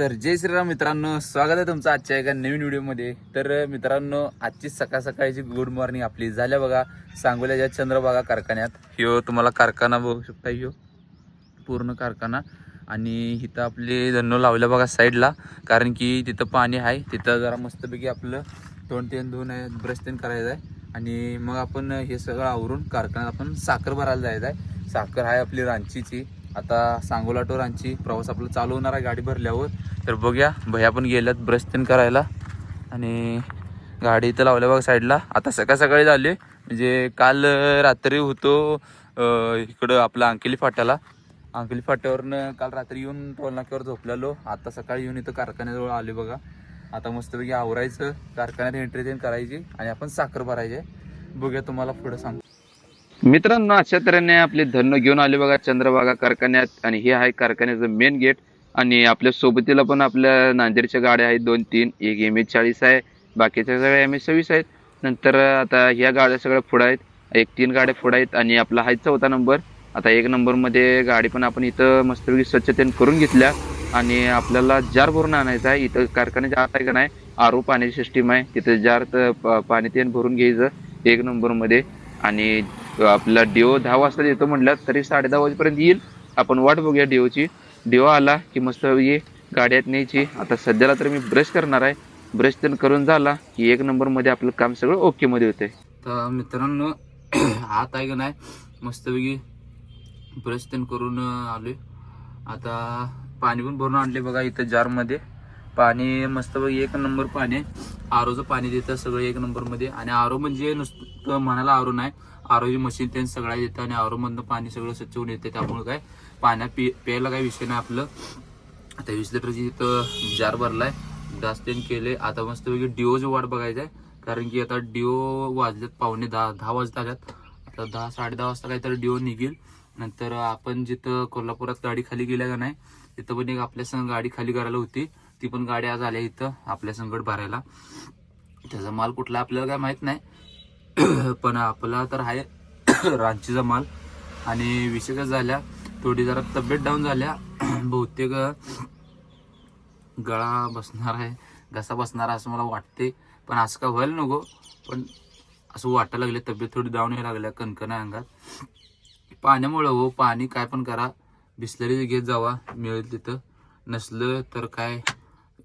तर जय श्रीराम मित्रांनो स्वागत आहे तुमचं आजच्या एका नवीन व्हिडिओमध्ये. तर मित्रांनो आजची सकाळ सकाळची गुड मॉर्निंग आपली झाल्या बघा सांगोल्याच्या चंद्रबागा कारखान्यात. ह्यो तुम्हाला कारखाना बघू शकता ह्यो पूर्ण कारखाना. आणि इथं आपले धन्नो लावल्या बघा साईडला कारण की तिथं पाणी आहे तिथं जरा मस्तपैकी आपलं तोंड तेन धुवून आहे ब्रश तेन करायचं आहे. आणि मग आपण हे सगळं आवरून कारखान्यात आपण साखर भरायला जायचं आहे. साखर आहे आपली रांचीची. आता सांगोला टूरांची प्रवास आपला चालू होणार आहे गाडी भरल्यावर. तर बघूया भैया पण गेल्यात ब्रश तेन करायला. आणि गाडी इथं लावल्या बघा साईडला आता सकाळ सकाळी झाले म्हणजे काल रात्री होतो इकडं आपला अंकिली फाट्याला. अंकली फाट्यावरनं काल रात्री येऊन टोलनाक्यावर झोपलेलो. आता सकाळी येऊन इथं कारखान्याजवळ आले बघा. आता मस्तपैकी आवरायचं. कारखान्यात एंट्री तेन करायची. आणि आपण साखर भरायचे बघूया तुम्हाला पुढं सांग मित्रांनो अशा तऱ्हेने आपले धन्न घेऊन आले बघा चंद्रभागा कारखान्यात. आणि हे आहे कारखान्याचं मेन गेट आणि आपल्या सोबतीला पण आपल्या नांदेडच्या गाड्या आहेत दोन तीन. एक एम एच चाळीस आहे. बाकीच्या सगळ्या एम एच सव्वीस आहेत. नंतर आता ह्या गाड्या सगळ्या पुढं आहेत. एक तीन गाड्या पुढं आहेत. आणि आपला आहे चौथा नंबर. आता एक नंबरमध्ये गाडी पण आपण इथं मस्तपैकी स्वच्छतेने करून घेतल्या. आणि आपल्याला जार भरून आणायचं आहे. इथं कारखान्याच्या आत आहे का नाही? आरो पाण्याची सिस्टीम आहे. तिथं जार तर पाणी तेन भरून घ्यायचं. एक नंबरमध्ये. आणि आपला डिओ दहा वाजता येतो म्हटलं तरी साडे दहा वाजेपर्यंत येईल. आपण वाट बघूया डिओची डिओ आला की मस्त ये गाड्यात न्यायची. आता सध्याला तर मी ब्रश करणार आहे. ब्रश तर करून झाला की एक नंबरमध्ये आपलं काम सगळं ओकेमध्ये होते तर मित्रांनो आत आहे का नाही? मस्तपैकी ब्रश तेन करून आलो आता पाणी पण भरून आणले बघा इथं जारमध्ये पाणी मस्तपैकी एक नंबर पाणी आहे. आरोचं पाणी देतं सगळं एक नंबरमध्ये आणि आरो म्हणजे नुसतं म्हणायला आरो नाही. आरोची मशीन त्यांनी सगळं येतं आणि आरोमधनं पाणी सगळं स्वच्छ होऊन येते. त्यामुळे काय पाण्यात पि प्यायला काही विषय नाही आपलं. आता वीस लिटरची इथं जार भरलाय. डास तेन केले. आता मस्तपैकी डिओची वाट बघायचं आहे कारण की आता डिओ वाजलेत पावणे दहा दहा वाजता आल्यात. आता दहा साडे दहा वाजता काहीतरी डिओ निघेल. नंतर आपण जिथं कोल्हापुरात गाडी खाली गेल्या का नाही तिथं पण एक आपल्या संग गाडी खाली करायला होती. ती पण गाडी आज आल्या इथं आपल्या संकट भरायला. त्याचा माल कुठला आपल्याला काय माहीत नाही. पण आपला तर आहे रांचीचा माल. आणि विशेषच झाल्या थोडी जरा तब्येत डाऊन झाल्या. बहुतेक गळा बसणार आहे घसा बसणार आहे असं मला वाटते. पण असं का व्हायला नको. पण असं वाटायला लागले तब्येत थोडी डाऊन यायला लागल्या कणकण अंगात. पाण्यामुळं हो पाणी काय पण करा. बिसलरी घेत जावा मिळेल तिथं. नसलं तर काय?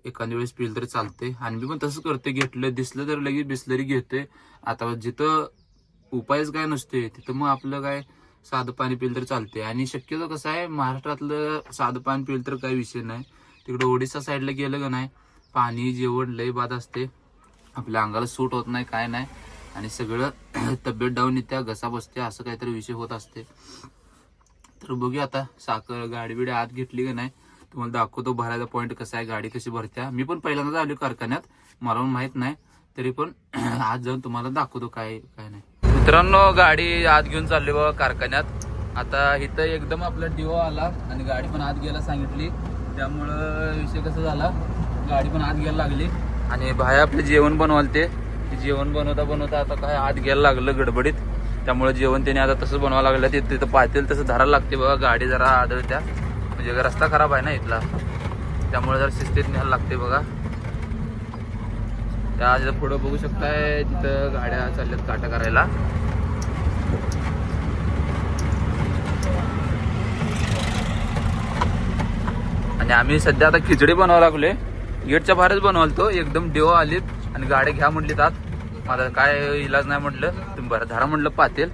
एखाद्या वेळेस पिलं तरी चालते आणि मी पण तसंच करते घेतलं दिसलं तर लगेच बिसलरी घेते आता जिथं उपायच काय नसते तिथं मग आपलं काय साधं पाणी पिलं तर चालते आणि शक्यतो कसं आहे महाराष्ट्रातलं साधं पाणी पिलं तर काही विषय नाही. तिकडं ओडिसा साईडला गेलं का नाही पाणी जेवण लय बाद असते आपल्या अंगाला सूट होत नाही काय नाही. आणि सगळं तब्येत डाऊन येत्या घसा बसते असं काहीतरी विषय होत असते तर बघूया आता साखर गाडी बिडी आत घेतली का नाही तुम्हाला दाखवतो भरायचा पॉईंट कसा आहे गाडी कशी भरत्या. मी पण पहिल्यांदा आलो कारखान्यात. मला पण माहीत नाही. तरी पण आज जाऊन तुम्हाला दाखवतो काय काय नाही. मित्रांनो गाडी आत घेऊन चालली बघा कारखान्यात. आता इथं एकदम आपला डिओ आला आणि गाडी पण आत घ्यायला सांगितली. त्यामुळं विषय कसा झाला गाडी पण आत घ्यायला लागली. आणि बाहेर आपले जेवण बनवालते ते. जेवण बनवता बनवता आता काय आत घ्यायला लागलं गडबडीत. त्यामुळे जेवण त्याने आता तसं बनवावं लागलं. ते तिथं पाहतील तसं धरायला लागते बघा. गाडी जरा आदळत्या. म्हणजे रस्ता खराब आहे ना इथला. त्यामुळे जर शिस्तीत न्यायला लागते बघा. त्या पुढं बघू शकताय तिथं गाड्या चालल्यात काटा करायला. आणि आम्ही सध्या आता खिचडी बनवावं लागले गेटच्या बाहेरच बनवालतो एकदम देव आलीत आणि गाड्या घ्या म्हटली तात माझा काय इलाज नाही म्हटलं तुम्ही बरं धरा म्हटलं पातेल.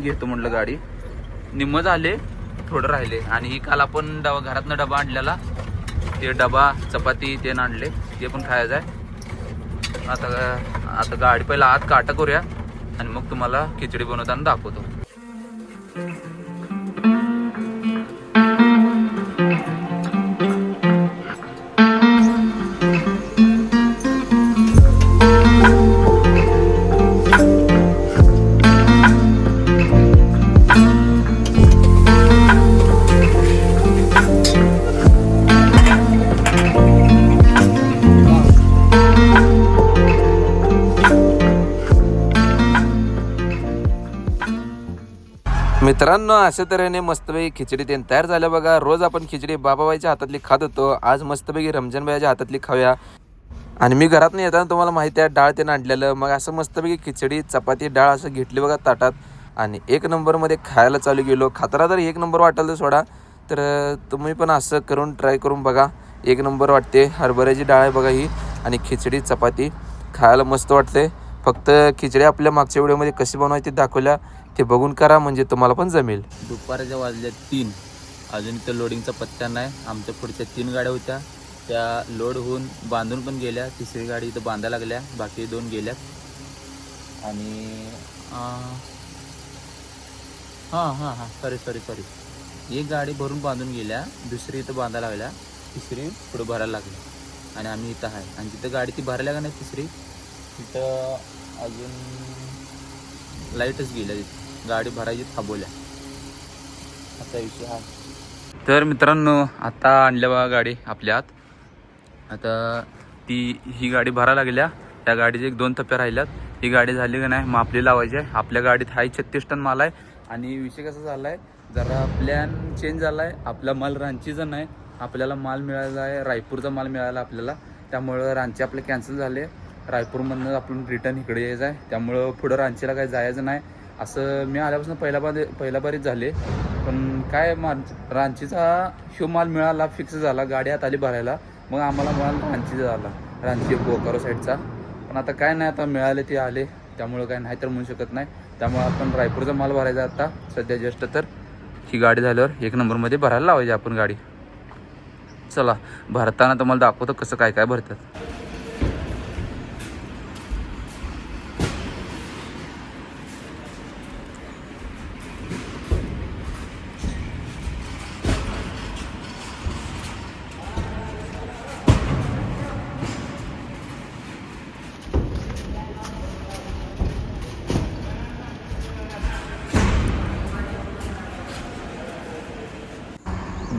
घेतो म्हटलं गाडी. निम्म झाले. थोडं राहिले. आणि ही काल आपण डबा घरातनं डबा आणलेला. ते डबा चपाती ते आणले. ते पण खायचं आहे. आता आता गाडी पहिला आत काटा करूया. आणि मग तुम्हाला खिचडी बनवताना दाखवतो. मित्रांनो अशा तऱ्हेने मस्तपैकी खिचडी ते तयार झाल्या बघा. रोज आपण खिचडी बाबाबाईच्या हातातली खात होतो. आज मस्तपैकी रमजानबाईच्या हातातली खाऊया. आणि मी घरात नाही येताना तुम्हाला माहिती आहे डाळ ते आणलेलं. मग असं मस्तपैकी खिचडी चपाती डाळ असं घेतली बघा ताटात. आणि एक नंबरमध्ये खायला चालू गेलो. खाताना तर एक नंबर वाटेल तर सोडा. तर तुम्ही पण असं करून ट्राय करून बघा. एक नंबर वाटते. हरभऱ्याची डाळ आहे बघा ही. आणि खिचडी चपाती. खायला मस्त वाटते. फक्त खिचडी आपल्या मागच्या व्हिडिओमध्ये कशी बनवायची दाखवल्या. ते बघून करा म्हणजे तुम्हाला पण जमेल. दुपारच्या वाजल्या तीन. अजून इथं लोडिंगचा पत्ता नाही. आमच्या पुढच्या तीन गाड्या होत्या. त्या लोड होऊन बांधून पण गेल्या. तिसरी गाडी इथं बांधायला लागल्या. बाकी दोन गेल्यात. आणि हां हां हां. सॉरी सॉरी सॉरी एक गाडी भरून बांधून गेल्या. दुसरी इथं बांधायला लागल्या. तिसरी पुढं भरायला लागली. आणि आम्ही इथं आहे. आणि तिथं गाडी ती भरायला का नाही तिसरी तिथं अजून लाईटच गेल्या तिथं. गाडी भरायची थांबवल्या. असा विषय हा. तर मित्रांनो आता आणल्या बघा गाडी आपल्या आत ती ही गाडी भरायला लागल्या. त्या गाडीचे एक दोन टप्प्या राहिल्यात. ही गाडी झाली का नाही मग आपली लावायची आहे. आपल्या गाडीत हाय छत्तीस टन माल आहे. आणि विषय कसा झाला आहे जरा प्लॅन चेंज झाला आहे आपला माल रांचीचा नाही. आपल्याला माल मिळाला आहे रायपूरचा माल मिळाला आपल्याला. त्यामुळं रांची आपले कॅन्सल झाले. रायपूरमधनं आपण रिटर्न इकडे यायचं आहे. त्यामुळं पुढं रांचीला काही जायचं नाही. असं मी आल्यापासून पहिल्या बारी पहिल्या बारीच झाले. पण काय मा रांचीचा ह्यो माल मिळाला फिक्स झाला गाडी आत आली भरायला. मग आम्हाला माल रांचीचा झाला. रांची बोकारो साईडचा. पण आता काय नाही आता मिळाले ते आले. त्यामुळं काय नाही तर म्हणू शकत नाही. त्यामुळे आपण रायपूरचा माल भरायचा आता. सध्या जस्ट तर. ही गाडी झाल्यावर एक नंबरमध्ये भरायला लावायची आपण गाडी. चला भरताना तुम्हाला दाखवतो कसं काय काय भरतात.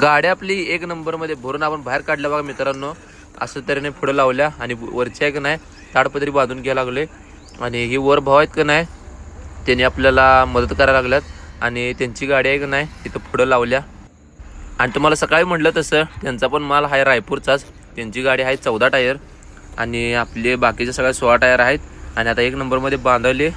गाडी आपली एक नंबरमध्ये भरून आपण बाहेर काढल्या बघा मित्रांनो. असं तऱ्हेने पुढं लावल्या आणि वरची आहे का नाही ताडपत्री बांधून घ्यायला लागले आणि ही वर भाव आहेत का नाही त्यांनी आपल्याला मदत करायला लागल्यात. आणि त्यांची गाडी आहे का नाही तिथं पुढं लावल्या. आणि तुम्हाला सकाळी म्हटलं तसं त्यांचा पण माल आहे रायपूरचाच. त्यांची गाडी आहे चौदा टायर. आणि आपले बाकीचे सगळ्या सोळा टायर आहेत. आणि आता एक नंबरमध्ये बांधवले.